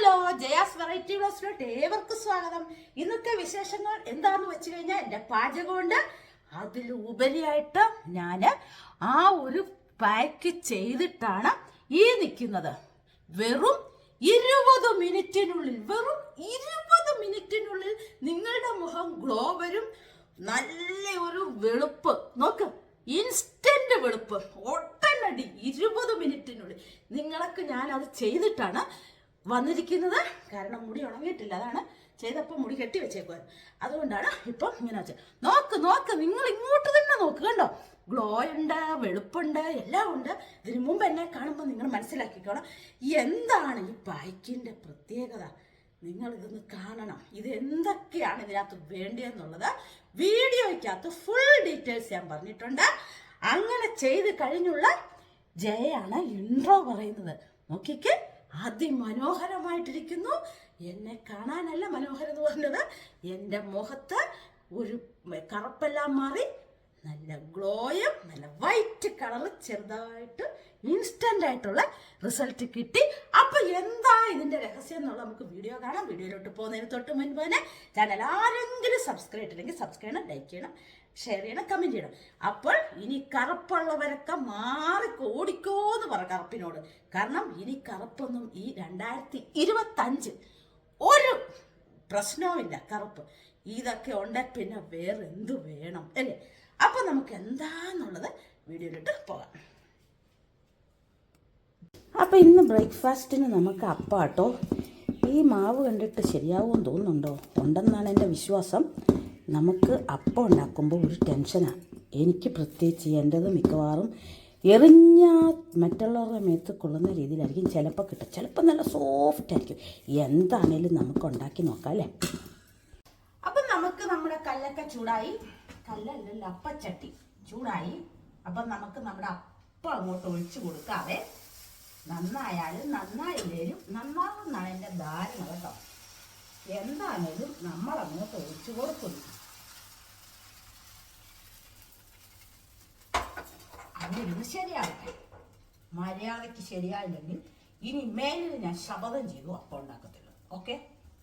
Hello Jaya's variety ബ്ലോസിലോട്ട് ഏവർക്കും സ്വാഗതം. ഇന്നത്തെ വിശേഷങ്ങൾ എന്താന്ന് വെച്ച് കഴിഞ്ഞാൽ എന്റെ പാചകമുണ്ട്. അതിലുപരിയായിട്ട് ഞാൻ ആ ഒരു പാക്ക് ചെയ്തിട്ടാണ് ഈ നിൽക്കുന്നത്. വെറും ഇരുപത് മിനിറ്റിനുള്ളിൽ വെറും ഇരുപത് മിനിറ്റിനുള്ളിൽ നിങ്ങളുടെ മുഖം ഗ്ലോ വരും. നല്ല ഒരു വെളുപ്പ്. നോക്ക് ഇൻസ്റ്റന്റ് വെളുപ്പ്. ഒട്ടനടി ഇരുപത് മിനിറ്റിനുള്ളിൽ. നിങ്ങൾക്ക് ഞാൻ അത് ചെയ്തിട്ടാണ് വന്നിരിക്കുന്നത്. കാരണം മുടി ഉണങ്ങിയിട്ടില്ല. അതാണ് ചെയ്തപ്പോൾ മുടി കെട്ടി വെച്ചേക്കുവാൻ. അതുകൊണ്ടാണ് ഇപ്പം ഇങ്ങനെ വെച്ചത്. നോക്ക് നോക്ക്. നിങ്ങൾ ഇങ്ങോട്ട് തന്നെ നോക്ക് കണ്ടോ? ഗ്ലോ ഉണ്ട് വെളുപ്പുണ്ട് എല്ലാം ഉണ്ട്. ഇതിനു മുമ്പ് എന്നെ കാണുമ്പോൾ നിങ്ങൾ മനസ്സിലാക്കിക്കോണം. എന്താണ് ഈ ബൈക്കിന്റെ പ്രത്യേകത? നിങ്ങൾ ഇതൊന്ന് കാണണം. ഇത് എന്തൊക്കെയാണ് ഇതിനകത്ത് വേണ്ടിയെന്നുള്ളത് വീഡിയോയ്ക്കകത്ത് ഫുൾ ഡീറ്റെയിൽസ് ഞാൻ പറഞ്ഞിട്ടുണ്ട്. അങ്ങനെ ചെയ്ത് കഴിഞ്ഞുള്ള ജയാണ് ഇൻട്രോ പറയുന്നത്. നോക്കിക്ക്. അതിമനോഹരമായിട്ടിരിക്കുന്നു. എന്നെ കാണാനല്ല മനോഹരം എന്ന് പറഞ്ഞത്. എന്റെ മുഖത്ത് ഒരു കറുപ്പെല്ലാം മാറി നല്ല ഗ്ലോയും നല്ല വൈറ്റ് കളർ ചെറുതായിട്ട് ഇൻസ്റ്റന്റ് ആയിട്ടുള്ള റിസൾട്ട് കിട്ടി. അപ്പോൾ എന്താ ഇതിന്റെ രഹസ്യം എന്നുള്ള നമുക്ക് വീഡിയോ കാണാം. വീഡിയോയിലോട്ട് പോകുന്നതിന് തൊട്ട് മുൻപ് തന്നെ ചാനൽ ആരെങ്കിലും സബ്സ്ക്രൈബ് ചെയ്തില്ലെങ്കിൽ സബ്സ്ക്രൈബ് ചെയ്യണം ലൈക്ക് ചെയ്യണം. ഷെയർ ചെയ്യണം കമന്റ് ചെയ്യണം. അപ്പോൾ ഇനി കറുപ്പുള്ളവരൊക്കെ മാറി ഓടിക്കോ എന്ന് പറ കറുപ്പിനോട്. കാരണം ഇനി കറുപ്പൊന്നും ഈ രണ്ടായിരത്തി ഇരുപത്തഞ്ച് ഒരു പ്രശ്നവുമില്ല കറുപ്പ്. ഇതൊക്കെ ഉണ്ട് പിന്നെ വേറെ എന്ത് വേണം അല്ലേ? അപ്പം നമുക്ക് എന്താന്നുള്ളത് വീഡിയോയിലിട്ട് പോകാം. അപ്പം ഇന്ന് ബ്രേക്ക്ഫാസ്റ്റിന് നമുക്ക് അപ്പാട്ടോ ഈ മാവ് കണ്ടിട്ട് ശരിയാവുമെന്ന് തോന്നുന്നുണ്ടോ? ഉണ്ടെന്നാണ് എന്റെ വിശ്വാസം. നമുക്ക് അപ്പം ഉണ്ടാക്കുമ്പോൾ ഒരു ടെൻഷനാണ് എനിക്ക് പ്രത്യേകിച്ച് എന്റെത് മിക്കവാറും എറിഞ്ഞ മറ്റുള്ളവരുടെ മേത്ത് കൊള്ളുന്ന രീതിയിലായിരിക്കും ചിലപ്പോൾ കിട്ടുക. ചിലപ്പോൾ നല്ല സോഫ്റ്റ് ആയിരിക്കും. എന്താണേലും നമുക്ക് ഉണ്ടാക്കി നോക്കാം അല്ലേ? അപ്പം നമുക്ക് നമ്മുടെ കല്ലൊക്കെ ചൂടായി. കല്ലല്ലല്ലോ അപ്പച്ചട്ടി ചൂടായി. അപ്പം നമുക്ക് നമ്മുടെ അപ്പം അങ്ങോട്ട് ഒഴിച്ചു കൊടുക്കാതെ നന്നായാലും നന്നായില്ലേലും നന്നാവുന്നാണ് എന്റെ ധാരണ കേട്ടോ. എന്താണേലും നമ്മൾ അങ്ങോട്ട് ഒഴിച്ചു കൊടുക്കുന്നു. അതിരുന്ന് ശരിയാവട്ടെ. മര്യാദയ്ക്ക് ശരിയായില്ലെങ്കിൽ ഇനി മേലിൽ ഞാൻ ശപഥം ചെയ്തു അപ്പം ഉണ്ടാക്കത്തില്ല ഓക്കെ?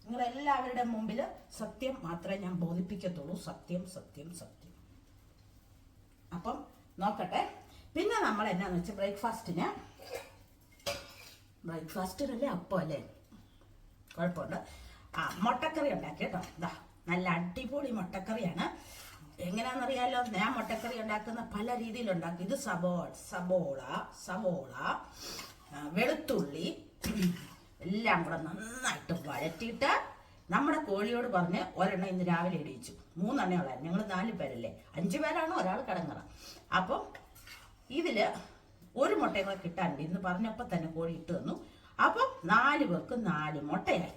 നിങ്ങളെല്ലാവരുടെ മുമ്പിൽ സത്യം മാത്രമേ ഞാൻ ബോധിപ്പിക്കത്തുള്ളൂ. സത്യം സത്യം സത്യം. അപ്പം നോക്കട്ടെ. പിന്നെ നമ്മൾ എന്നാന്ന് വെച്ചാൽ ബ്രേക്ക്ഫാസ്റ്റിന് ബ്രേക്ക്ഫാസ്റ്റിനല്ലേ അപ്പം അല്ലേ? കുഴപ്പമുണ്ട്. ആ മുട്ടക്കറി ഉണ്ടാക്കി കേട്ടോ ഇതാ നല്ല അടിപൊളി മുട്ടക്കറിയാണ്. എങ്ങനെയാണെന്നറിയാലോ? ഞാൻ മുട്ടക്കറി ഉണ്ടാക്കുന്ന പല രീതിയിൽ ഉണ്ടാക്കും. ഇത് സബോള സബോള സബോള വെളുത്തുള്ളി എല്ലാം കൂടെ നന്നായിട്ട് വഴറ്റിയിട്ട് നമ്മുടെ കോഴിയോട് പറഞ്ഞ് ഒരെണ്ണം ഇന്ന് രാവിലെ ഇടിയിച്ചു മൂന്നെണ്ണേ ഉള്ളായിരുന്നു. ഞങ്ങൾ നാല് പേരല്ലേ? അഞ്ചു പേരാണ്? ഒരാൾ കിടങ്ങറ അപ്പം ഇതിൽ ഒരു മുട്ടയും കൂടെ ഇന്ന് പറഞ്ഞപ്പോൾ തന്നെ കോഴി ഇട്ട് തന്നു. അപ്പം നാല് പേർക്ക് നാല് മുട്ടയായി.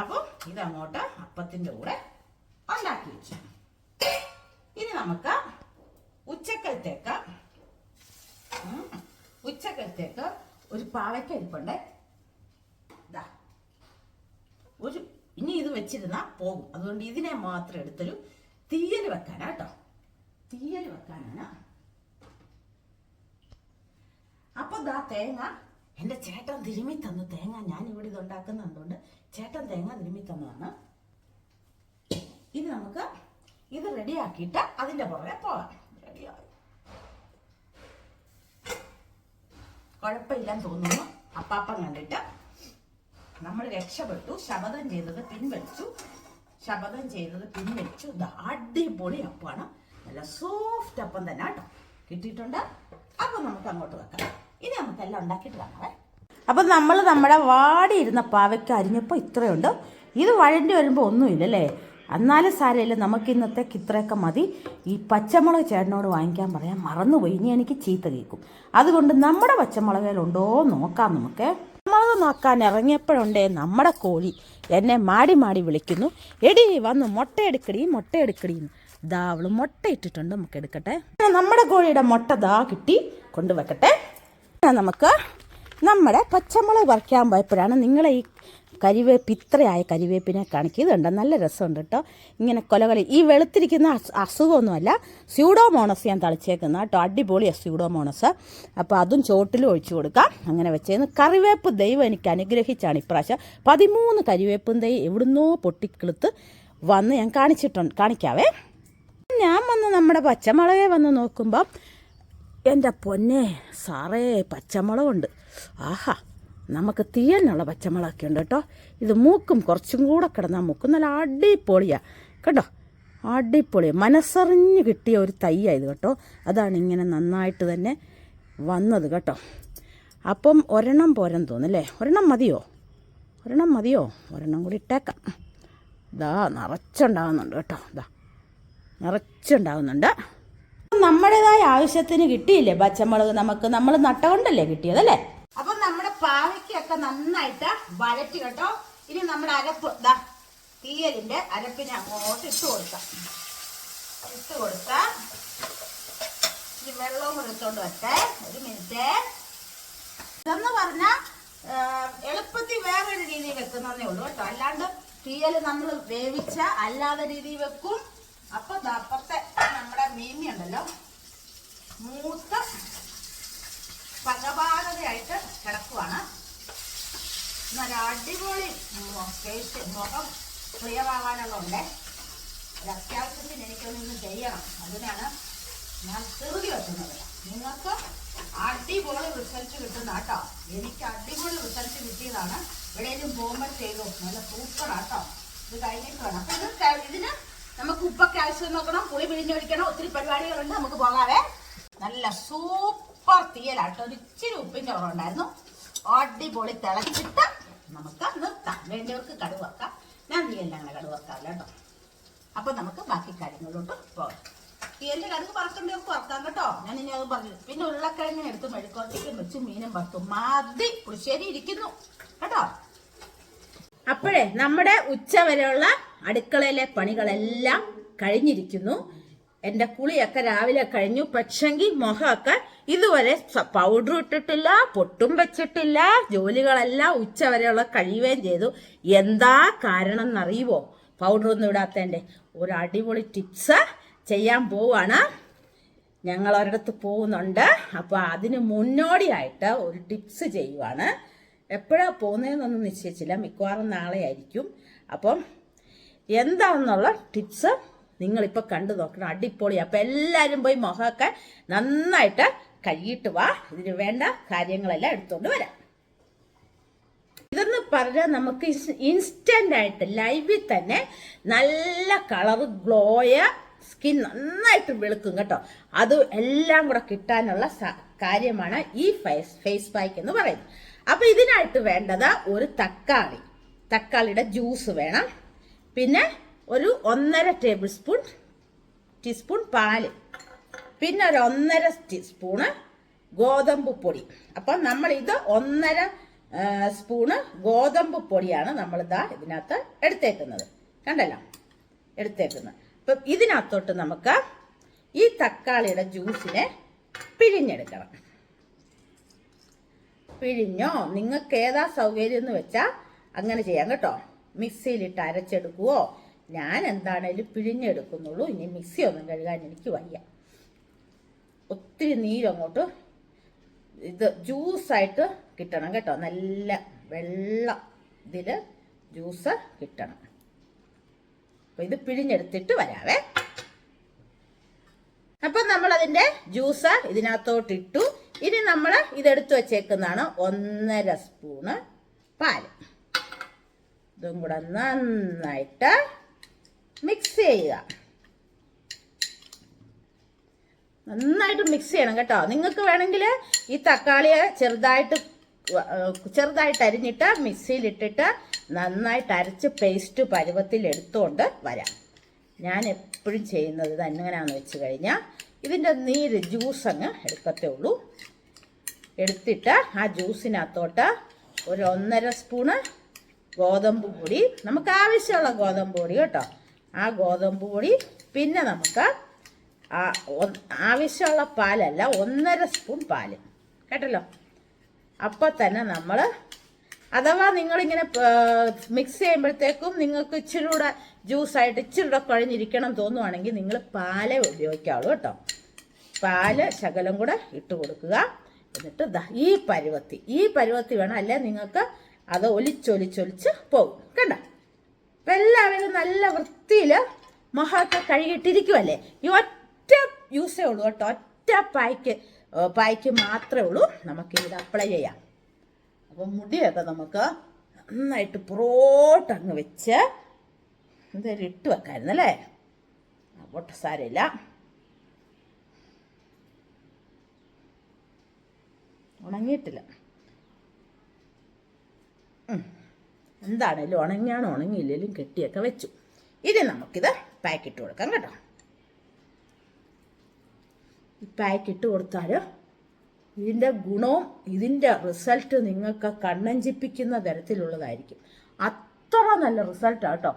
അപ്പം ഇതങ്ങോട്ട് അപ്പത്തിന്റെ കൂടെ ഉണ്ടാക്കി വെച്ചു. ഇനി നമുക്ക് ഉച്ചക്കലത്തേക്ക് ഉച്ചക്കലത്തേക്ക് ഒരു പാവയ്ക്ക ഇരിപ്പുണ്ട് ഇതാ ഒരു ഇനി ഇത് വെച്ചിരുന്നാ പോകും. അതുകൊണ്ട് ഇതിനെ മാത്രം എടുത്തൊരു തീയൽ വെക്കാനാ കേട്ടോ തീയൽ വെക്കാനാണ്. അപ്പൊ ദാ തേങ്ങ. എന്റെ ചേട്ടൻ തിരുമി തന്നു. തേങ്ങ ഞാൻ ഇവിടെ ഇത് ഉണ്ടാക്കുന്നുണ്ട് ചേട്ടൻ തേങ്ങ തിരുമി തന്നതാണ്. ഇനി നമുക്ക് ഇത് റെഡിയാക്കിയിട്ട് അതിന്റെ പുറകെ പോകാം. റെഡിയായി. കുഴപ്പമില്ലെന്ന് തോന്നുന്നു. അപ്പാപ്പം കണ്ടിട്ട് നമ്മൾ രക്ഷപ്പെട്ടു ശപഥം ചെയ്തത് പിൻവലിച്ചു. ശപഥം ചെയ്തത് പിൻവലിച്ചു. അടിപൊളി അപ്പമാണ് നല്ല സോഫ്റ്റ് അപ്പം തന്നെ കേട്ടോ. കിട്ടിയിട്ടുണ്ട്. അപ്പം നമുക്ക് അങ്ങോട്ട് വെക്കാം. ഇനി നമുക്ക് എല്ലാം ഉണ്ടാക്കിയിട്ട് കാണാവേ അപ്പം നമ്മൾ നമ്മുടെ വാടിയിരുന്ന പാവയ്ക്ക് അരിഞ്ഞപ്പോൾ ഇത്രയുണ്ട്. ഇത് വഴണ്ടി വരുമ്പോൾ ഒന്നുമില്ലല്ലേ? എന്നാലും സാരമില്ല നമുക്ക് ഇന്നത്തെ ഇത്രയൊക്കെ മതി. ഈ പച്ചമുളക് ചേട്ടനോട് വാങ്ങിക്കാൻ പറയാൻ മറന്നുപോയി. ഇനി എനിക്ക് ചീത്ത കേൾക്കും. അതുകൊണ്ട് നമ്മുടെ പച്ചമുളകിലുണ്ടോ നോക്കാം നമുക്ക്. പച്ചമുളക് നോക്കാൻ ഇറങ്ങിയപ്പോഴുണ്ടേ നമ്മുടെ കോഴി എന്നെ മാടി മാടി വിളിക്കുന്നു. എടി വന്ന് മുട്ടയെടുക്കടി മുട്ടയെടുക്കടി ദാ അവൾ മുട്ട ഇട്ടിട്ടുണ്ട് നമുക്ക് എടുക്കട്ടെ. നമ്മുടെ കോഴിയുടെ മുട്ട ദാ കിട്ടി കൊണ്ടുവെക്കട്ടെ. നമുക്ക് നമ്മുടെ പച്ചമുളക് പറിക്കാൻ പോയപ്പോഴാണ് നിങ്ങളെ ഈ കരിവേപ്പ് ഇത്രയായ കരിവേപ്പിനെ കാണിക്കുക ഇതുണ്ട് നല്ല രസമുണ്ട് കേട്ടോ. ഇങ്ങനെ കൊലകളി. ഈ വെളുത്തിരിക്കുന്ന അസ്- അസുഖമൊന്നുമല്ല സ്യൂഡോമോണസ് ഞാൻ തളിച്ചേക്കുന്ന കേട്ടോ. അടിപൊളിയാണ് സ്യൂഡോമോണസ് അപ്പോൾ അതും ചോട്ടിലും ഒഴിച്ചു കൊടുക്കാം. അങ്ങനെ വെച്ചേന്ന്. കറിവേപ്പ് ദൈവം എനിക്ക് അനുഗ്രഹിച്ചാണ് ഇപ്രാവശ്യം. പതിമൂന്ന് കരിവേപ്പും ദൈ എവിടുന്നോ പൊട്ടിക്കിളുത്ത് വന്ന് ഞാൻ കാണിച്ചിട്ടുണ്ട്. കാണിക്കാവേ. ഞാൻ വന്ന് നമ്മുടെ പച്ചമുളകെ വന്ന് നോക്കുമ്പം എന്റെ പൊന്നെ സാറേ പച്ചമുളകുണ്ട്. ആഹാ നമുക്ക് തീയലിനുള്ള പച്ചമുളകൊക്കെ ഉണ്ട് കേട്ടോ. ഇത് മൂക്കും കുറച്ചും കൂടെ കിടന്നാൽ മൂക്കും നല്ല അടിപൊളിയാണ് കേട്ടോ? അടിപൊളി മനസ്സറിഞ്ഞ് കിട്ടിയ ഒരു തയ്യാണ് ഇത് കേട്ടോ. അതാണ് ഇങ്ങനെ നന്നായിട്ട് തന്നെ വന്നത് കേട്ടോ. അപ്പം ഒരെണ്ണം പോരെന്ന് തോന്നുന്നല്ലേ? ഒരെണ്ണം മതിയോ? ഒരെണ്ണം മതിയോ? ഒരെണ്ണം കൂടി ഇട്ടേക്കാം. ഇതാ നിറച്ചുണ്ടാകുന്നുണ്ട് കേട്ടോ. ഇതാ നിറച്ചുണ്ടാകുന്നുണ്ട് നമ്മുടേതായ ആവശ്യത്തിന് കിട്ടിയില്ലേ പച്ചമുളക് നമുക്ക്? നമ്മൾ നട്ടകൊണ്ടല്ലേ കിട്ടിയതല്ലേ അപ്പൊ നമ്മുടെ പാവയ്ക്കൊക്കെ നന്നായിട്ട് വഴറ്റി കേട്ടോ. ഇനി നമ്മുടെ അരപ്പ് ദാ തീയലിന്റെ അരപ്പിനെ അങ്ങോട്ട് ഇട്ട് കൊടുക്കാം. ഇട്ട് കൊടുക്കാം. ഇനി വെള്ളവും എടുത്തോണ്ട് വെക്കേ ഒരു മിനിറ്റ്. ഇതെന്ന് പറഞ്ഞാൽ എളുപ്പത്തിൽ വേറൊരു രീതിയിൽ വെക്കുന്നതേ ഉള്ളൂ കേട്ടോ. അല്ലാണ്ട് തീയൽ നമ്മൾ വേവിച്ച അല്ലാതെ രീതിയിൽ വെക്കും. അപ്പൊ അപ്പുറത്തെ നമ്മുടെ മീമി ഉണ്ടല്ലോ മൂത്ത പകപാകതയായിട്ട് കിടക്കുവാണ്. നല്ല അടിപൊളി ടേസ്റ്റ് മുഖം ക്ലിയർ ആവാനുള്ളതുണ്ട് ഒരു അത്യാവശ്യത്തിന് എനിക്കൊന്നും ചെയ്യണം. അതിനാണ് ഞാൻ തെറുതി വെക്കുന്നത്. നിങ്ങൾക്ക് അടിപൊളി റിസൾട്ട് കിട്ടുന്ന കേട്ടോ. എനിക്ക് അടിപൊളി റിസൾട്ട് കിട്ടിയതാണ്. എവിടെയെങ്കിലും പോകുമ്പോൾ ചെയ്തു നല്ല സൂപ്പറാട്ടോ ഇത് കഴിഞ്ഞിട്ട് വേണം. അപ്പൊ ഇത് ഇതിന് നമുക്ക് ഉപ്പൊക്കെ ആവശ്യം നോക്കണം പുളി പിഴിഞ്ഞൊഴിക്കണം ഒത്തിരി പരിപാടികളുണ്ട് നമുക്ക് പോകാവേ. നല്ല സൂപ്പർ തീയലാട്ടോ ഒരു ഇച്ചിരി ഉപ്പിന്റെ കുറവുണ്ടായിരുന്നു അടിപൊളി തിളച്ചിട്ട് നമുക്ക് നിർത്താം. വേണ്ടിയവർക്ക് കടുവാക്കാം ഞാൻ തീയലിന് അങ്ങനെ കടുവാക്കാറില്ല കേട്ടോ. അപ്പൊ നമുക്ക് ബാക്കി കാര്യങ്ങളിലോട്ട് പോകാം. തീയലിന്റെ കടുക് പറക്കേണ്ടവർക്ക് പറക്കാം കേട്ടോ. ഞാൻ ഇനി അത് പറഞ്ഞു. പിന്നെ ഉരുളക്കിഴങ്ങിനെ എടുത്ത് മെഴുക്കോട്ടേക്കും വെച്ച് മീനും പറത്തും മതി പുളിശ്ശേരി ഇരിക്കുന്നു. കേട്ടോ. അപ്പോഴേ നമ്മുടെ ഉച്ച വരെയുള്ള അടുക്കളയിലെ പണികളെല്ലാം കഴിഞ്ഞിരിക്കുന്നു. എന്റെ കുളിയൊക്കെ രാവിലെ കഴിഞ്ഞു. പക്ഷെങ്കിൽ മുഖമൊക്കെ ഇതുവരെ പൗഡർ ഇട്ടിട്ടില്ല പൊട്ടും വെച്ചിട്ടില്ല. ജോലികളെല്ലാം ഉച്ച വരെയുള്ള കഴിയുകയും ചെയ്തു. എന്താ കാരണം എന്നറിയുമോ പൗഡർ ഒന്നും ഇടാത്തതിന്റെ ഒരു അടിപൊളി ടിപ്സ് ചെയ്യാൻ പോവാണ്. ഞങ്ങൾ ഒരിടത്ത് പോകുന്നുണ്ട്. അപ്പോൾ അതിന് മുന്നോടിയായിട്ട് ഒരു ടിപ്സ് ചെയ്യുവാണ്. എപ്പോഴാണ് പോകുന്നതെന്നൊന്നും നിശ്ചയിച്ചില്ല. മിക്കവാറും നാളെ ആയിരിക്കും അപ്പം എന്താണെന്നുള്ള ടിപ്സ് നിങ്ങളിപ്പോൾ കണ്ടു നോക്കണം. അടിപൊളി. അപ്പം എല്ലാവരും പോയി മുഖമൊക്കെ നന്നായിട്ട് കഴുകിയിട്ട് വാ. ഇതിന് വേണ്ട കാര്യങ്ങളെല്ലാം എടുത്തുകൊണ്ട് വരാം. ഇതെന്ന് പറഞ്ഞാൽ നമുക്ക് ഇൻസ്റ്റന്റ് ആയിട്ട് ലൈവിൽ തന്നെ നല്ല കളർ ഗ്ലോയ സ്കിൻ നന്നായിട്ട് വെളുക്കും കേട്ടോ. അത് എല്ലാം കൂടെ കിട്ടാനുള്ള കാര്യമാണ് ഈ ഫേസ് ഫേസ് പാക്ക് എന്ന് പറയുന്നത്. അപ്പൊ ഇതിനായിട്ട് വേണ്ടത് ഒരു തക്കാളി. തക്കാളിയുടെ ജ്യൂസ് വേണം. പിന്നെ ഒരു ഒന്നര ടേബിൾ സ്പൂൺ ടീസ്പൂൺ പാൽ. പിന്നെ ഒരു ഒന്നര ടീസ്പൂണ് ഗോതമ്പ് പൊടി. അപ്പം നമ്മൾ ഇത് ഒന്നര സ്പൂണ് ഗോതമ്പ് പൊടിയാണ് നമ്മൾ നമ്മളിതാ ഇതിനകത്ത് എടുത്തേക്കുന്നത്. കണ്ടല്ലോ? എടുത്തേക്കുന്നത്. അപ്പം ഇതിനകത്തോട്ട് നമുക്ക് ഈ തക്കാളിയുടെ ജ്യൂസിനെ പിഴിഞ്ഞെടുക്കണം. പിഴിഞ്ഞോ? നിങ്ങൾക്ക് ഏതാ സൗകര്യം എന്ന് വെച്ചാൽ അങ്ങനെ ചെയ്യാം കേട്ടോ. മിക്സിയിലിട്ട് അരച്ചെടുക്കുവോ? ഞാൻ എന്താണേലും പിഴിഞ്ഞെടുക്കുന്നുള്ളൂ. ഇനി മിക്സി ഒന്നും കഴുകാൻ എനിക്ക് വയ്യ. ഒത്തിരി നീരങ്ങോട്ട് ഇത് ജ്യൂസായിട്ട് കിട്ടണം കേട്ടോ. നല്ല വെള്ള ഇതിൽ ജ്യൂസ് കിട്ടണം. അപ്പോൾ ഇത് പിഴിഞ്ഞെടുത്തിട്ട് വരാവേ. അപ്പം നമ്മൾ അതിന്റെ ജ്യൂസ് ഇതിനകത്തോട്ട് ഇട്ടു ഇനി നമ്മൾ ഇതെടുത്ത് വെച്ചേക്കുന്നതാണ് ഒന്നര സ്പൂണ് പാൽ. ഇതും കൂടെ നന്നായിട്ട് മിക്സ് ചെയ്യുക. നന്നായിട്ട് മിക്സ് ചെയ്യണം കേട്ടോ. നിങ്ങൾക്ക് വേണമെങ്കിൽ ഈ തക്കാളിയെ ചെറുതായിട്ട് ചെറുതായിട്ട് അരിഞ്ഞിട്ട് മിക്സിയിലിട്ടിട്ട് നന്നായിട്ട് അരച്ച് പേസ്റ്റ് പരുവത്തിൽ എടുത്തുകൊണ്ട് വരാം. ഞാൻ എപ്പോഴും ചെയ്യുന്നത് ഇത് എങ്ങനെയാണെന്ന് വെച്ച് കഴിഞ്ഞാൽ ഇതിന്റെ നീര് ജ്യൂസ് അങ്ങ് എടുക്കത്തേ ഉള്ളൂ. എടുത്തിട്ട് ആ ജ്യൂസിനകത്തോട്ട് ഒരു ഒന്നര സ്പൂണ് ഗോതമ്പ് പൊടി. നമുക്ക് ആവശ്യമുള്ള ഗോതമ്പ് പൊടി കേട്ടോ. ആ ഗോതമ്പ് പൊടി പിന്നെ നമുക്ക് ആവശ്യമുള്ള പാലല്ല ഒന്നര സ്പൂൺ പാൽ. കേട്ടല്ലോ? അപ്പോൾ തന്നെ നമ്മൾ അഥവാ നിങ്ങളിങ്ങനെ മിക്സ് ചെയ്യുമ്പോഴത്തേക്കും നിങ്ങൾക്ക് ഇച്ചിരി കൂടെ ജ്യൂസായിട്ട് ഇച്ചിരി കൂടെ കുഴഞ്ഞിരിക്കണം തോന്നുവാണെങ്കിൽ നിങ്ങൾ പാലേ ഉപയോഗിക്കാവുള്ളൂ കേട്ടോ. പാൽ ശകലം കൂടെ ഇട്ട് കൊടുക്കുക. എന്നിട്ട് ഈ പരുവത്തി. ഈ പരുവത്തി വേണം. അല്ലെ നിങ്ങൾക്ക് അത് ഒലിച്ചൊലിച്ചൊലിച്ച് പോകും കണ്ട? അപ്പം എല്ലാവരും നല്ല വൃത്തിയിൽ മുഖമൊക്കെ കഴുകിയിട്ടിരിക്കുമല്ലേ ഈ ഒറ്റ യൂസേ ഉള്ളൂ കേട്ടോ. ഒറ്റ പായ്ക്ക് പായ്ക്ക് മാത്രമേ ഉള്ളൂ. നമുക്ക് ഇത് അപ്ലൈ ചെയ്യാം. അപ്പം മുടിയൊക്കെ നമുക്ക് നന്നായിട്ട് പുറോട്ട് അങ്ങ് വെച്ച് എന്തായാലും ഇട്ട് വെക്കായിരുന്നല്ലേ പൊട്ട സാരമില്ല. ഉണങ്ങിയിട്ടില്ല. എന്താണേലും ഉണങ്ങിയാണ് ഉണങ്ങിയില്ലെങ്കിലും കെട്ടിയൊക്കെ വെച്ചു. ഇനി നമുക്കിത് പാക്കിട്ട് കൊടുക്കാം കേട്ടോ. പാക്കിട്ട് കൊടുത്താൽ ഇതിന്റെ ഗുണവും ഇതിന്റെ റിസൾട്ട് നിങ്ങൾക്ക് കണ്ണഞ്ചിപ്പിക്കുന്ന തരത്തിലുള്ളതായിരിക്കും. അത്ര നല്ല റിസൾട്ടാണ് കേട്ടോ.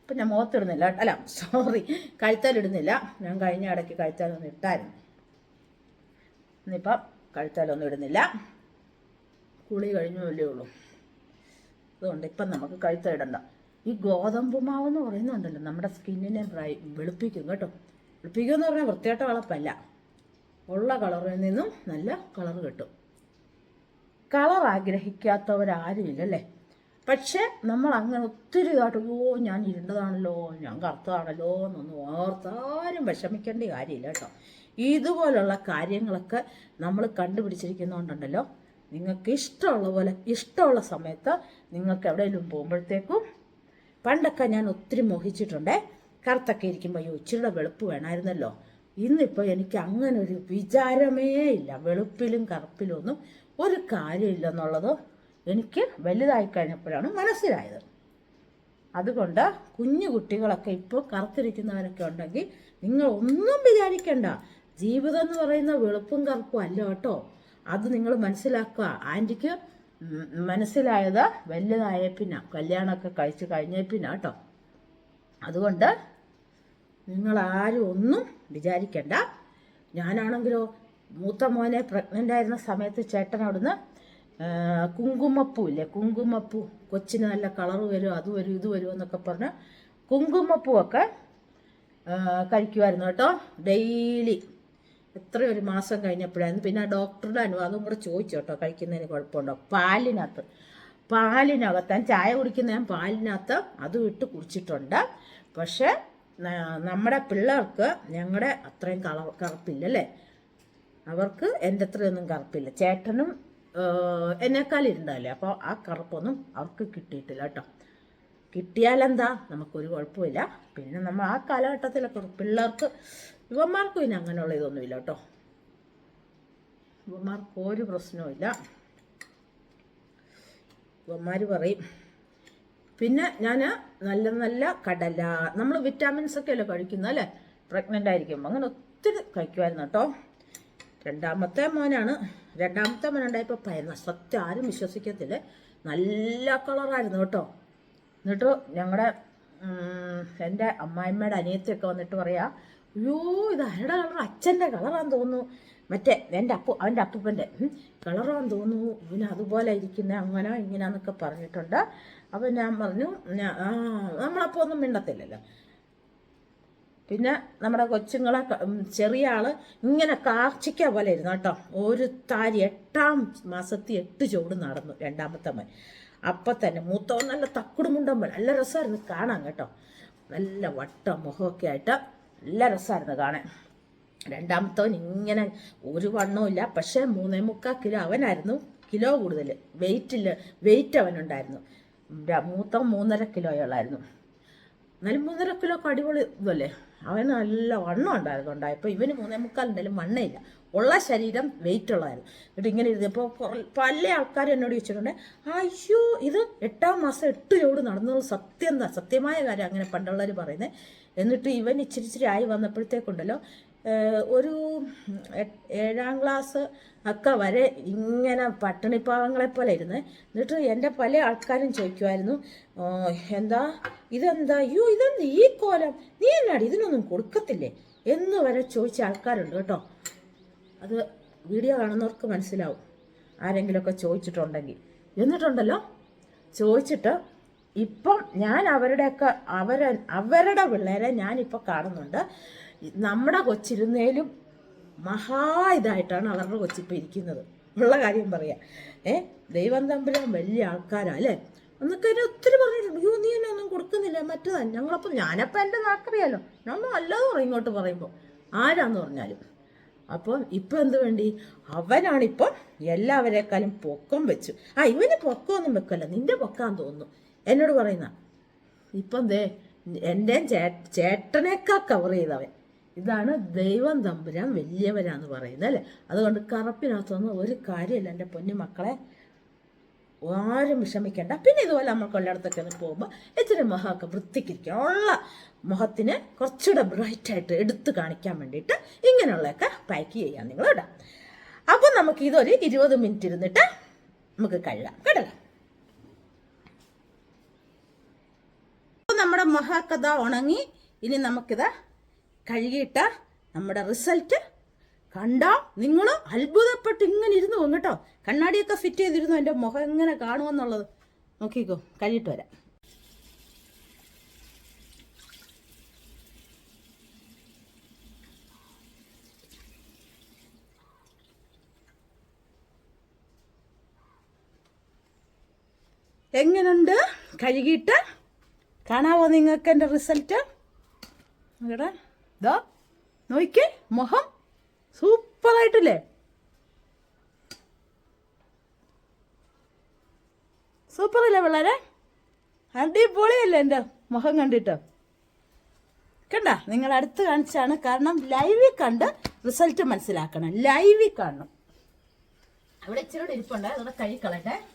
ഇപ്പം ഞാൻ മുഖത്തിടുന്നില്ല. അല്ല സോറി കഴുത്താലിടുന്നില്ല. ഞാൻ കഴിഞ്ഞ ഇടയ്ക്ക് കഴുത്താലൊന്നും ഇട്ടായിരുന്നു. ഇന്നിപ്പം കഴുത്താലൊന്നും ഇടുന്നില്ല. കുളി കഴിഞ്ഞല്ലേ ഉള്ളൂ. അതുകൊണ്ട് ഇപ്പം നമുക്ക് കഴുത്ത ഇടണ്ട ഈ ഗോതമ്പ് മാവ് എന്ന് പറയുന്നുണ്ടല്ലോ നമ്മുടെ സ്കിന്നിനെ വെളുപ്പിക്കും കേട്ടോ. വെളുപ്പിക്കും എന്ന് പറഞ്ഞാൽ വൃത്തിയായിട്ട വളപ്പല്ല. ഉള്ള കളറിൽ നിന്നും നല്ല കളർ കിട്ടും. കളർ ആഗ്രഹിക്കാത്തവരാരുമില്ല അല്ലേ പക്ഷെ നമ്മൾ അങ്ങനെ ഒത്തിരി ഇതായിട്ട് ഓ ഞാൻ ഇരുണ്ടതാണല്ലോ ഞാൻ കറുത്തതാണല്ലോ എന്നൊന്നും ഓർത്താരും വിഷമിക്കേണ്ട കാര്യമില്ല കേട്ടോ. ഇതുപോലുള്ള കാര്യങ്ങളൊക്കെ നമ്മൾ കണ്ടുപിടിച്ചിരിക്കുന്നതുകൊണ്ടുണ്ടല്ലോ നിങ്ങൾക്ക് ഇഷ്ടമുള്ള പോലെ ഇഷ്ടമുള്ള സമയത്ത് നിങ്ങൾക്ക് എവിടെയെങ്കിലും പോകുമ്പോഴത്തേക്കും പണ്ടൊക്കെ ഞാൻ ഒത്തിരി മോഹിച്ചിട്ടുണ്ട് കറുത്തൊക്കെ ഇരിക്കുമ്പോൾ അയ്യോ ഇച്ചിരിയുടെ വെളുപ്പ് വേണമായിരുന്നല്ലോ ഇന്നിപ്പോൾ എനിക്ക് അങ്ങനെ ഒരു വിചാരമേ ഇല്ല. വെളുപ്പിലും കറുപ്പിലും ഒന്നും ഒരു കാര്യമില്ലെന്നുള്ളത് എനിക്ക് വലുതായി കഴിഞ്ഞപ്പോഴാണ് മനസ്സിലായത്. അതുകൊണ്ട് കുഞ്ഞു കുട്ടികളൊക്കെ ഇപ്പോൾ കറുത്തിരിക്കുന്നവരൊക്കെ ഉണ്ടെങ്കിൽ നിങ്ങൾ ഒന്നും വിചാരിക്കണ്ട. ജീവിതം എന്ന് പറയുന്ന വെളുപ്പും കറുപ്പും അല്ല കേട്ടോ. അത് നിങ്ങൾ മനസ്സിലാക്കുക. ആന്റിക്ക് മനസ്സിലായത് വലുതായ പിന്നെ കല്യാണമൊക്കെ കഴിച്ച് കഴിഞ്ഞ പിന്നെ കേട്ടോ. അതുകൊണ്ട് നിങ്ങൾ ആരും ഒന്നും വിചാരിക്കണ്ട. ഞാനാണെങ്കിലോ മൂത്ത മോനെ പ്രഗ്നന്റ് ആയിരുന്ന സമയത്ത് ചേട്ടൻ അവിടുന്ന് കുങ്കുമപ്പൂ ഇല്ലേ? കുങ്കുമപ്പൂ. കൊച്ചിന് നല്ല കളർ വരും അത് വരും ഇത് വരും എന്നൊക്കെ പറഞ്ഞ് കുങ്കുമപ്പൂവൊക്കെ കഴിക്കുമായിരുന്നു കേട്ടോ. ഡെയിലി. എത്ര ഒരു മാസം കഴിഞ്ഞപ്പോഴായിരുന്നു. പിന്നെ ആ ഡോക്ടറുടെ അനുവാദം കൂടെ ചോദിച്ചു കേട്ടോ കഴിക്കുന്നതിന് കുഴപ്പമുണ്ടോ? പാലിനകത്ത്. പാലിനകത്ത് ഞാൻ ചായ കുടിക്കുന്ന ഞാൻ പാലിനകത്ത് അതും ഇട്ട് കുടിച്ചിട്ടുണ്ട്. പക്ഷെ നമ്മുടെ പിള്ളേർക്ക് ഞങ്ങളുടെ അത്രയും കളർ കറുപ്പില്ലല്ലേ? അവർക്ക് എന്റെ അത്രയൊന്നും കറുപ്പില്ല. ചേട്ടനും എന്നെക്കാൾ അപ്പോൾ ആ കറുപ്പൊന്നും അവർക്ക് കിട്ടിയിട്ടില്ല കേട്ടോ. കിട്ടിയാലെന്താ? നമുക്കൊരു കുഴപ്പമില്ല. പിന്നെ നമ്മൾ ആ കാലഘട്ടത്തിലൊക്കെ പിള്ളേർക്ക് യുവന്മാർക്കും ഇനി അങ്ങനെയുള്ള ഇതൊന്നുമില്ല കേട്ടോ. യുവന്മാർക്ക് ഒരു പ്രശ്നവുമില്ല യുവന്മാർ പറയും പിന്നെ ഞാൻ നല്ല നല്ല കടല നമ്മൾ വിറ്റാമിൻസ് ഒക്കെ അല്ലേ കഴിക്കുന്നത് അല്ലേ? പ്രഗ്നന്റ് ആയിരിക്കുമ്പോൾ അങ്ങനെ ഒത്തിരി കഴിക്കുമായിരുന്നു കേട്ടോ. രണ്ടാമത്തെ മോനാണ്. രണ്ടാമത്തെ മോനുണ്ടായപ്പോൾ പയന്ന സത്യം ആരും വിശ്വസിക്കത്തില്ല. നല്ല കളറായിരുന്നു കേട്ടോ. എന്നിട്ട് ഞങ്ങളുടെ എന്റെ അമ്മായിമ്മയുടെ അനിയത്തിയൊക്കെ വന്നിട്ട് പറയാ അയ്യോ ഇത് ആരുടെ കളർ അച്ഛന്റെ കളറാന്ന് തോന്നുന്നു. മറ്റേ എന്റെ അപ്പു അവന്റെ അപ്പൂപ്പന്റെ കളറാന്ന് തോന്നുന്നു. ഇവന് അതുപോലെ ഇരിക്കുന്ന അങ്ങനെ ഇങ്ങനെയാന്നൊക്കെ പറഞ്ഞിട്ടുണ്ട്. അപ്പം ഞാൻ പറഞ്ഞു നമ്മളപ്പോൾ ഒന്നും മിണ്ടത്തില്ലല്ലോ. പിന്നെ നമ്മുടെ കൊച്ചുങ്ങളെ ചെറിയ ആൾ ഇങ്ങനെ കാർച്ചിക്ക പോലെ ഇരുന്നു കേട്ടോ. ഒരു താരി എട്ടാം മാസത്തിൽ എട്ട് ചുവട് നടന്നു രണ്ടാമത്തെ മൻ. അപ്പം തന്നെ മൂത്തവൻ നല്ല തക്കുടുമുണ്ടൻ നല്ല രസമായിരുന്നു കാണാൻ കേട്ടോ. നല്ല വട്ട മുഖമൊക്കെ ആയിട്ട് നല്ല രസമായിരുന്നു കാണാൻ. രണ്ടാമത്തവൻ ഇങ്ങനെ ഒരു വണ്ണവും ഇല്ല. പക്ഷേ മൂന്നേ മുക്കാൽ കിലോ അവനായിരുന്നു കിലോ കൂടുതൽ. വെയിറ്റിൽ വെയിറ്റ് അവനുണ്ടായിരുന്നു. മൂത്തവൻ മൂന്നര കിലോയുള്ളായിരുന്നു എന്നാലും മൂന്നര കിലോ ഒക്കെ അടിപൊളി ഇതല്ലേ? അവന് നല്ല വണ്ണം ഉണ്ടായിരുന്നു. ഉണ്ടായപ്പോൾ ഇവന് മൂന്നേ മുക്കാൽ എന്തായാലും വണ്ണമില്ല ഉള്ള ശരീരം വെയിറ്റ് ഉള്ളതായിരുന്നു. എന്നിട്ട് ഇങ്ങനെ ഇരുന്നപ്പോൾ പല ആൾക്കാരും എന്നോട് ചോദിച്ചിട്ടുണ്ട് അയ്യോ ഇത് എട്ടാം മാസം എട്ട് ചോട് നടന്നത് സത്യം സത്യമായ കാര്യം അങ്ങനെ പണ്ടുള്ളവർ പറയുന്നത് എന്നിട്ട് ഇവൻ ഇച്ചിരി ഇച്ചിരി ആയി വന്നപ്പോഴത്തേക്കുണ്ടല്ലോ ഒരു ഏഴാം ക്ലാസ് ഒക്കെ വരെ ഇങ്ങനെ പട്ടിണിപ്പാവങ്ങളെ പോലെ ഇരുന്ന് എന്നിട്ട് എന്റെ പല ആൾക്കാരും ചോദിക്കുമായിരുന്നു എന്താ ഇതെന്താ അയ്യോ ഇതെന്താ ഈ കോലം? നീ എന്നാടി ഇതിനൊന്നും കൊടുക്കത്തില്ലേ? എന്ന് വരെ ചോദിച്ച ആൾക്കാരുണ്ട് കേട്ടോ. അത് വീഡിയോ കാണുന്നവർക്ക് മനസ്സിലാവും. ആരെങ്കിലുമൊക്കെ ചോദിച്ചിട്ടുണ്ടെങ്കിൽ. എന്നിട്ടുണ്ടല്ലോ? ചോദിച്ചിട്ട് ഇപ്പം ഞാൻ അവരുടെയൊക്കെ അവര അവരുടെ പിള്ളേരെ ഞാനിപ്പോൾ കാണുന്നുണ്ട്. നമ്മുടെ കൊച്ചിരുന്നേലും മഹാ ഇതായിട്ടാണ് അവരുടെ കൊച്ചിപ്പോൾ ഇരിക്കുന്നത്. ഉള്ള കാര്യം പറയാം. ഏ? ദൈവം തമ്പുരാൻ വലിയ ആൾക്കാരാ അല്ലേ? എന്നൊക്കെ എന്നെ ഒത്തിരി പറഞ്ഞിട്ടുണ്ട്. അയ്യോ നീ എന്നെ ഒന്നും കൊടുക്കുന്നില്ല. മറ്റേതാണ് ഞങ്ങളപ്പം ഞാനപ്പം എന്റെ നാക്കറിയാലോ. നമ്മൾ അല്ലാതെ പറയും ഇങ്ങോട്ട് പറയുമ്പോൾ ആരാന്ന് പറഞ്ഞാലും. അപ്പം ഇപ്പം എന്ത് വേണ്ടി? അവനാണിപ്പോൾ എല്ലാവരെക്കാളും പൊക്കം വെച്ചു. ആ ഇവന് പൊക്കമൊന്നും വെക്കല്ല. നിന്റെ പൊക്കാൻ തോന്നുന്നു. എന്നോട് പറയുന്ന ഇപ്പം ദേ എന്റെ ചേട്ടനേക്കാ കവർ ചെയ്തവൻ. ഇതാണ് ദൈവം തമ്പുരാൻ വലിയവരാന്ന് പറയുന്നത് അല്ലേ? അതുകൊണ്ട് കറപ്പിനകത്തൊന്നും ഒരു കാര്യമില്ല എന്റെ പൊന്നു മക്കളെ. ആരും വിഷമിക്കേണ്ട. പിന്നെ ഇതുപോലെ നമ്മൾ ഉള്ളിടത്തൊക്കെ ഒന്ന് പോകുമ്പോൾ ഇച്ചിരി മുഖമൊക്കെ വൃത്തിക്കിരിക്കുക ഉള്ള മുഖത്തിന് കുറച്ചുകൂടെ ബ്രൈറ്റായിട്ട് എടുത്തു കാണിക്കാൻ വേണ്ടിയിട്ട് ഇങ്ങനെയുള്ളതൊക്കെ പാക്ക് ചെയ്യാൻ നിങ്ങൾ ഇടാം അപ്പം നമുക്ക് ഇതൊരു ഇരുപത് മിനിറ്റ് ഇരുന്നിട്ട് നമുക്ക് കഴുകാം. കേട്ടല്ലോ അപ്പോൾ നമ്മുടെ മഹാകഥ ഉണങ്ങി. ഇനി നമുക്കിത് കഴുകിയിട്ട് നമ്മുടെ റിസൾട്ട് കണ്ടാ നിങ്ങൾ അത്ഭുതപ്പെട്ട് ഇങ്ങനെ ഇരുന്ന് പോകും കേട്ടോ. കണ്ണാടിയൊക്കെ ഫിറ്റ് ചെയ്തിരുന്നു? എന്റെ മുഖം എങ്ങനെ കാണുമെന്നുള്ളത് നോക്കിക്കോ. കഴിയിട്ട് വരാം. എങ്ങനുണ്ട്? കഴുകിയിട്ട്? കാണാവോ നിങ്ങൾക്ക് എന്റെ റിസൾട്ട് ഇവിടെ ഇതാ നോക്കി മുഖം സൂപ്പറായിട്ടില്ലേ? സൂപ്പറല്ലേ പിള്ളേരെ? അടിപൊളിയല്ലേ എന്റെ മുഖം കണ്ടിട്ട്. കണ്ട? നിങ്ങൾ അടുത്ത് കാണിച്ചാണ്. കാരണം ലൈവിൽ കണ്ട് റിസൾട്ട് മനസ്സിലാക്കണം. ലൈവിൽ കാണണം. അവിടെ ഇച്ചിരി ഇരിപ്പുണ്ട്. അതോടെ കഴിക്കളട്ടെ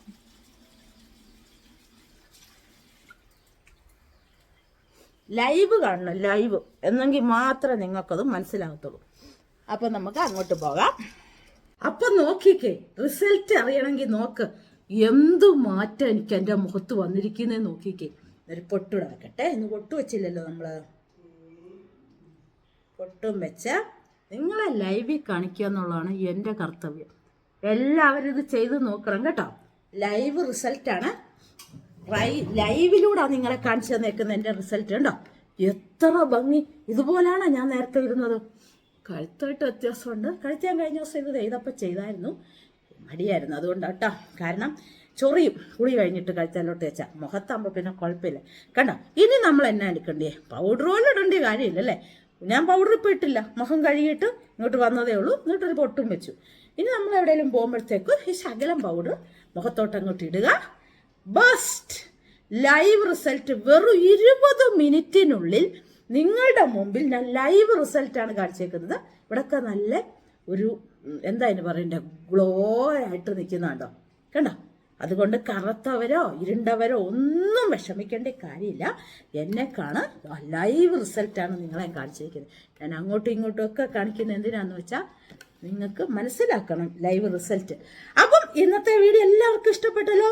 ലൈവ് കാണണം. ലൈവ്. എന്നെങ്കിൽ മാത്രമേ നിങ്ങൾക്കത് മനസ്സിലാകത്തുള്ളൂ. അപ്പം നമുക്ക് അങ്ങോട്ട് പോകാം. അപ്പം നോക്കിക്കേ റിസൾട്ട് അറിയണമെങ്കിൽ നോക്ക്. എന്തു മാറ്റം എനിക്ക് എന്റെ മുഖത്ത് വന്നിരിക്കുന്നേ നോക്കിക്കേ. ഒരു പൊട്ട് നടക്കട്ടെ. ഇന്ന് പൊട്ട് വെച്ചില്ലല്ലോ നമ്മൾ പൊട്ടും വെച്ച. നിങ്ങളെ ലൈവിൽ കാണിക്കുക എന്നുള്ളതാണ് എന്റെ കർത്തവ്യം. എല്ലാവരും ഇത് ചെയ്ത് നോക്കണം കേട്ടോ. ലൈവ് റിസൾട്ടാണ് ലൈവിലൂടെ നിങ്ങളെ കാണിച്ചു തന്നേക്കുന്ന എന്റെ റിസൾട്ട് ഉണ്ടോ എത്ര ഭംഗി. ഇതുപോലാണ് ഞാൻ നേരത്തെ ഇരുന്നത്. കഴുത്തായിട്ട് വ്യത്യാസമുണ്ട്. കഴുത്ത് കഴിഞ്ഞ ദിവസം ഇത് ചെയ്തപ്പോൾ ചെയ്തായിരുന്നു. മടിയായിരുന്നു അതുകൊണ്ട് കേട്ടോ കാരണം ചൊറിയും. കുളി കഴിഞ്ഞിട്ട് കഴിച്ചാലോട്ട് വെച്ചാൽ മുഖത്താകുമ്പോൾ പിന്നെ കുഴപ്പമില്ല. കണ്ടോ? ഇനി നമ്മൾ എന്നാ എടുക്കണ്ടേ പൗഡർ പോലും ഇടേണ്ട കാര്യമില്ലല്ലേ? ഞാൻ പൗഡർ ഇപ്പോൾ ഇട്ടില്ല. മുഖം കഴുകിയിട്ട് ഇങ്ങോട്ട് വന്നതേ ഉള്ളൂ. എന്നിട്ടൊരു പൊട്ടും വെച്ചു. ഇനി നമ്മൾ എവിടെയെങ്കിലും പോകുമ്പോഴത്തേക്ക് ഈ ശകലം പൗഡർ മുഖത്തോട്ട് അങ്ങോട്ട് ഇടുക. ബസ്റ്റ് ലൈവ് റിസൾട്ട് വെറും ഇരുപത് മിനിറ്റിനുള്ളിൽ നിങ്ങളുടെ മുമ്പിൽ ഞാൻ ലൈവ് റിസൾട്ടാണ് കാണിച്ചേക്കുന്നത്. ഇവിടൊക്കെ നല്ല ഒരു എന്താ അതിന് പറയണ്ടേ ഗ്ലോ ആയിട്ട് നിൽക്കുന്നുണ്ടോ കണ്ടോ? അതുകൊണ്ട് കറുത്തവരോ ഇരുണ്ടവരോ ഒന്നും വിഷമിക്കേണ്ട കാര്യമില്ല. എന്നെ കാണാൻ ലൈവ് റിസൾട്ടാണ് നിങ്ങളെ കാണിച്ചിരിക്കുന്നത് ഞാൻ അങ്ങോട്ടും ഇങ്ങോട്ടും ഒക്കെ കാണിക്കുന്നത് എന്തിനാന്ന് വെച്ചാൽ നിങ്ങൾക്ക് മനസ്സിലാക്കണം ലൈവ് റിസൾട്ട് അപ്പം ഇന്നത്തെ വീഡിയോ എല്ലാവർക്കും ഇഷ്ടപ്പെട്ടല്ലോ?